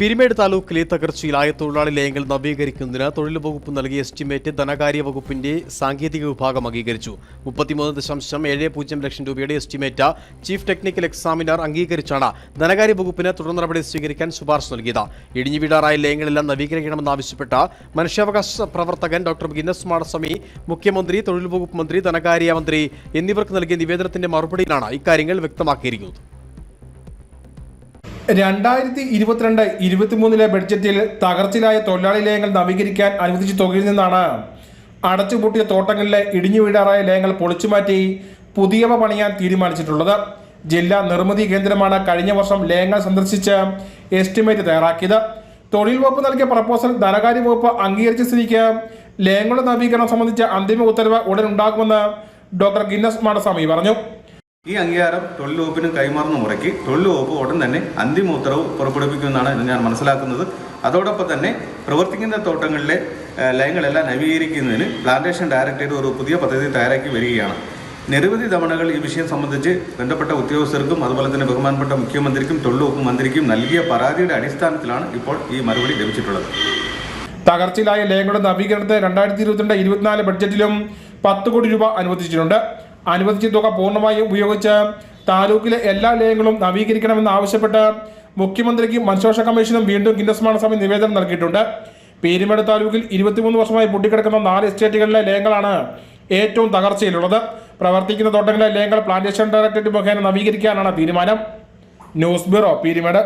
പിരിമേട് താലൂക്കിലെ തകർച്ചയിലായ തൊഴിലാളി ലയങ്ങൾ നവീകരിക്കുന്നതിന് തൊഴിൽ വകുപ്പ് നൽകിയ എസ്റ്റിമേറ്റ് ധനകാര്യ വകുപ്പിന്റെ സാങ്കേതിക വിഭാഗം അംഗീകരിച്ചു. മുപ്പത്തിമൂന്ന് ദശാംശം ഏഴ് പൂജ്യം ലക്ഷം രൂപയുടെ എസ്റ്റിമേറ്റ് ചീഫ് ടെക്നിക്കൽ എക്സാമിനർ അംഗീകരിച്ചാണ് ധനകാര്യ വകുപ്പിന് തുടർ നടപടി സ്വീകരിക്കാൻ ശുപാർശ നൽകിയത്. ഇടിഞ്ഞു വീടാറായ ലയങ്ങളെല്ലാം നവീകരിക്കണമെന്നാവശ്യപ്പെട്ട മനുഷ്യാവകാശ പ്രവർത്തകൻ ഡോക്ടർ ഗിന്നസ് മാടസ്വാമി മുഖ്യമന്ത്രി തൊഴിൽ വകുപ്പ് മന്ത്രി ധനകാര്യ മന്ത്രി എന്നിവർക്ക് നൽകിയ നിവേദനത്തിന്റെ മറുപടിയിലാണ് ഇക്കാര്യങ്ങൾ വ്യക്തമാക്കിയിരിക്കുന്നത്. രണ്ടായിരത്തി ഇരുപത്തിരണ്ട് ഇരുപത്തിമൂന്നിലെ ബഡ്ജറ്റിൽ തകർച്ചയിലായ തൊഴിലാളി ലയങ്ങൾ നവീകരിക്കാൻ അനുവദിച്ച തുകയിൽ നിന്നാണ്. അടച്ചുപൂട്ടിയ തോട്ടങ്ങളിലെ ഇടിഞ്ഞു വീഴാറായ ലയങ്ങൾ പൊളിച്ചുമാറ്റി പുതിയവ പണിയാൻ തീരുമാനിച്ചിട്ടുള്ളത്. ജില്ലാ നിർമ്മിതി കേന്ദ്രമാണ് കഴിഞ്ഞ വർഷം ലയങ്ങൾ സന്ദർശിച്ച് എസ്റ്റിമേറ്റ് തയ്യാറാക്കിയത്. തൊഴിൽ വകുപ്പ് നൽകിയ പ്രപ്പോസൽ ധനകാര്യ വകുപ്പ് അംഗീകരിച്ച സ്ഥിതിക്ക് ലയങ്ങളുടെ നവീകരണം സംബന്ധിച്ച അന്തിമ ഉത്തരവ് ഉടൻ ഉണ്ടാകുമെന്ന് ഡോക്ടർ ഗിന്നസ് മാടസ്വാമി പറഞ്ഞു. ഈ അംഗീകാരം തൊഴിൽ വകുപ്പിന് കൈമാറുന്ന മുറയ്ക്ക് തൊഴിൽ വകുപ്പ് ഉടൻ തന്നെ അന്തിമ ഉത്തരവ് പുറപ്പെടുവിക്കുമെന്നാണ് ഞാൻ മനസ്സിലാക്കുന്നത്. അതോടൊപ്പം തന്നെ പ്രവർത്തിക്കുന്ന തോട്ടങ്ങളിലെ ലയങ്ങളെല്ലാം നവീകരിക്കുന്നതിന് പ്ലാന്റേഷൻ ഡയറക്ടറേറ്റ് ഒരു പുതിയ പദ്ധതി തയ്യാറാക്കി വരികയാണ്. നിരവധി തവണകൾ ഈ വിഷയം സംബന്ധിച്ച് ബന്ധപ്പെട്ട ഉദ്യോഗസ്ഥർക്കും അതുപോലെ തന്നെ ബഹുമാനപ്പെട്ട മുഖ്യമന്ത്രിക്കും തൊഴിൽ വകുപ്പ് മന്ത്രിക്കും നൽകിയ പരാതിയുടെ അടിസ്ഥാനത്തിലാണ് ഇപ്പോൾ ഈ മറുപടി ലഭിച്ചിട്ടുള്ളത്. തകർച്ചയിലായ ലയങ്ങളുടെ നവീകരണത്തെ രണ്ടായിരത്തി ഇരുപത്തിരണ്ട് ഇരുപത്തിനാല് ബഡ്ജറ്റിലും പത്ത് കോടി രൂപ അനുവദിച്ചിട്ടുണ്ട്. അനുവദിച്ച തുക പൂർണമായും ഉപയോഗിച്ച് താലൂക്കിലെ എല്ലാ ലയങ്ങളും നവീകരിക്കണമെന്ന് ആവശ്യപ്പെട്ട് മുഖ്യമന്ത്രിക്കും മനുഷ്യാവകാശ കമ്മീഷനും വീണ്ടും ഗിന്നസ് സമിതി നിവേദനം നൽകിയിട്ടുണ്ട്. പീരുമേട് താലൂക്കിൽ ഇരുപത്തിമൂന്ന് വർഷമായി പൊട്ടിക്കിടക്കുന്ന നാല് എസ്റ്റേറ്റുകളിലെ ലയങ്ങളാണ് ഏറ്റവും തകർച്ചയിലുള്ളത്. പ്രവർത്തിക്കുന്ന തോട്ടങ്ങളിലെ ലയങ്ങൾ പ്ലാന്റേഷൻ ഡയറക്ടറേറ്റ് മുഖേന നവീകരിക്കാനാണ് തീരുമാനം. News bureau Peerumedu.